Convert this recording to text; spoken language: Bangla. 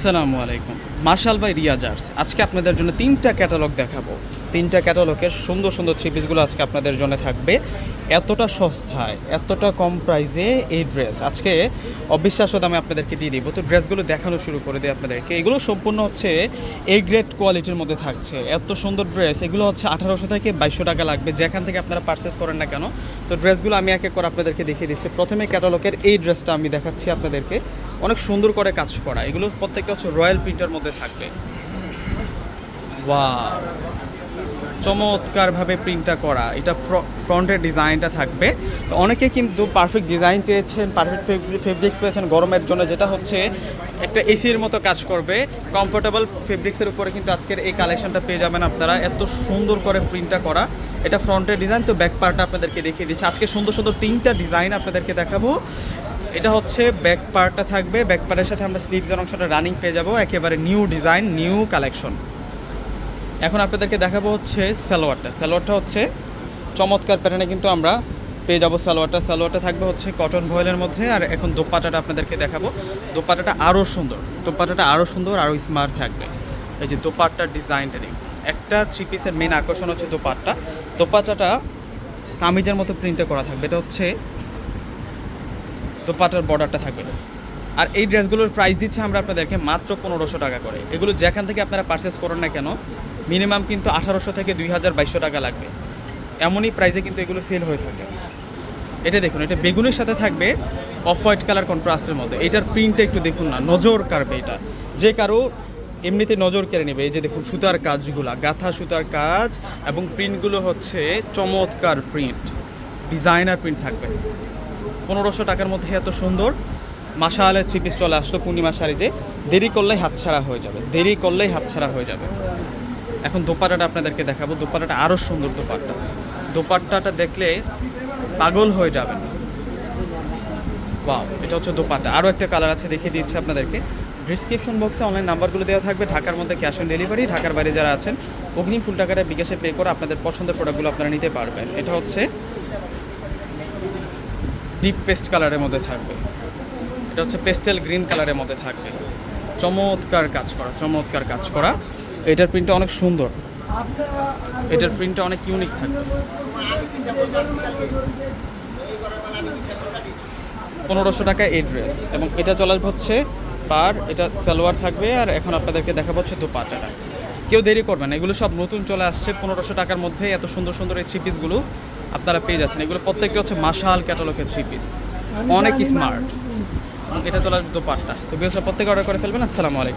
আসসালামু আলাইকুম। মার্শাল বাই রিয়াজার্স আজকে আপনাদের জন্য তিনটা ক্যাটালগ দেখাবো। তিনটা ক্যাটালগের সুন্দর সুন্দর থ্রি পিসগুলো আজকে আপনাদের জন্য থাকবে। এতটা সস্তায়, এতটা কম প্রাইসে এই ড্রেস আজকে অবিশ্বাস্য দামে আপনাদেরকে দিয়ে দিব। তো ড্রেসগুলো দেখানো শুরু করে দিই আপনাদেরকে। এগুলো সম্পূর্ণ হচ্ছে এ গ্রেড কোয়ালিটির মধ্যে থাকছে। এত সুন্দর ড্রেস এগুলো হচ্ছে আঠারোশো থেকে বাইশশো টাকা লাগবে। যেখান থেকে আপনারা পারচেস করেন না কেন। তো ড্রেসগুলো আমি এক করে আপনাদেরকে দেখিয়ে দিচ্ছি। প্রথমে ক্যাটালগের এই ড্রেসটা আমি দেখাচ্ছি আপনাদেরকে। অনেক সুন্দর করে কাজ করা। এগুলো প্রত্যেকটা হচ্ছে রয়্যাল প্রিন্টের মধ্যে থাকবে। ওয়াও! চমৎকারভাবে প্রিন্টটা করা। এটা ফ্রন্টের ডিজাইনটা থাকবে। তো অনেকে কিন্তু পারফেক্ট ডিজাইন চেয়েছেন পারফেক্ট ফেব্রিক্স পেয়েছেন গরমের জন্য, যেটা হচ্ছে একটা এসির মতো কাজ করবে। কমফোর্টেবল ফেব্রিক্সের উপরে কিন্তু আজকের এই কালেকশনটা পেয়ে যাবেন আপনারা। এত সুন্দর করে প্রিন্টটা করা। এটা ফ্রন্টের ডিজাইন তো ব্যাক পার্টটা আপনাদেরকে দেখিয়ে দিচ্ছি। আজকে সুন্দর সুন্দর তিনটা ডিজাইন আপনাদেরকে দেখাবো। এটা হচ্ছে ব্যাক পার্টটা থাকবে। ব্যাক পার্টের সাথে আমরা স্লিভসের অংশটা রানিং পেয়ে যাব। একেবারে নিউ ডিজাইন নিউ কালেকশন এখন আপনাদেরকে দেখাবো হচ্ছে সালোয়ারটা। সালোয়ারটা হচ্ছে চমৎকার প্যাটার্নে কিন্তু আমরা পেয়ে যাব সালোয়ারটা। সালোয়ারটা থাকবে হচ্ছে কটন ভয়েলের মধ্যে আর এখন দোপাটাটা আপনাদেরকে দেখাবো। দোপাটাটা আরও সুন্দর, দোপাটাটা আরও সুন্দর আরও স্মার্ট থাকবে। এই যে দোপাট্টার ডিজাইনটা দেখুন, একটা থ্রি পিসের মেন আকর্ষণ হচ্ছে দোপাট্টা। দোপাট্টাটা কামিজের মতো প্রিন্টে করা থাকবে। এটা হচ্ছে দোপাটার বর্ডারটা থাকবে। আর এই ড্রেসগুলোর প্রাইস দিচ্ছে আমরা আপনাদেরকে মাত্র পনেরোশো টাকা করে। এগুলো যেখান থেকে আপনারা পারচেস করেন না কেন মিনিমাম কিন্তু আঠারোশো থেকে দুই হাজার বাইশশো টাকা লাগবে। এমনই প্রাইসে কিন্তু এগুলো সেল হয়ে থাকে। এটা দেখুন, এটা বেগুনের সাথে থাকবে অফ হোয়াইট কালার কন্ট্রাস্টের মধ্যে। এটার প্রিন্টটা একটু দেখুন না, নজর কাড়বে এটা। যে কারও এমনিতে নজর কেড়ে নেবে, এই যে দেখুন সুতার কাজগুলা, গাথা সুতার কাজ এবং প্রিন্টগুলো হচ্ছে চমৎকার প্রিন্ট ডিজাইনার প্রিন্ট থাকবে। পনেরোশো টাকার মধ্যে এত সুন্দর। মাসালের থ্রি পিস চলে আসলো পূর্ণিমা শাড়ি যে, দেরি করলেই হাতছাড়া হয়ে যাবে, দেরি করলেই হাতছাড়া হয়ে যাবে। এখন দোপাট্টাটা আপনাদেরকে দেখাবো। দোপাট্টাটা আরও সুন্দর দোপাট্টা। দোপাট্টাটা দেখলে পাগল হয়ে যাবেন। বাহ এটা হচ্ছে দোপাট্টা। আরও একটা কালার আছে, দেখিয়ে দিচ্ছি আপনাদেরকে। ডিসক্রিপশন বক্সে অনলাইন নাম্বারগুলো দেওয়া থাকবে, ঢাকার মধ্যে ক্যাশ অন ডেলিভারি ঢাকার বাইরে যারা আছেন অগ্নি ফুল টাকাটা বিকাশে পে করে আপনাদের পছন্দের প্রোডাক্টগুলো আপনারা নিতে পারবেন। এটা হচ্ছে ডিপ পেস্ট কালারের মধ্যে থাকবে। এটা হচ্ছে পেস্টেল গ্রিন কালারের মধ্যে থাকবে। চমৎকার কাজ করা, চমৎকার কাজ করা। এটার প্রিন্টটা অনেক সুন্দর। এটার প্রিন্টটা অনেক ইউনিক থাকবে পনেরোশো টাকা এই ড্রেস এবং এটা চলে হচ্ছে পার এটা সালোয়ার থাকবে আর এখন আপনাদেরকে দেখাবো হচ্ছে দোপাট্টাটা। কেউ দেরি করবেন না এগুলো সব নতুন চলে আসছে। পনেরোশো টাকার মধ্যে এত সুন্দর সুন্দর এই থ্রি পিসগুলো আপনারা পেয়ে যাচ্ছেন। এগুলো প্রত্যেকটা হচ্ছে মাসাল ক্যাটালগের থ্রি পিস অনেক স্মার্ট এটা চলে আসবে দোপাট্টা। তো বিশেষ প্রত্যেকে অর্ডার করে ফেলবেন। আসসালামু আলাইকুম।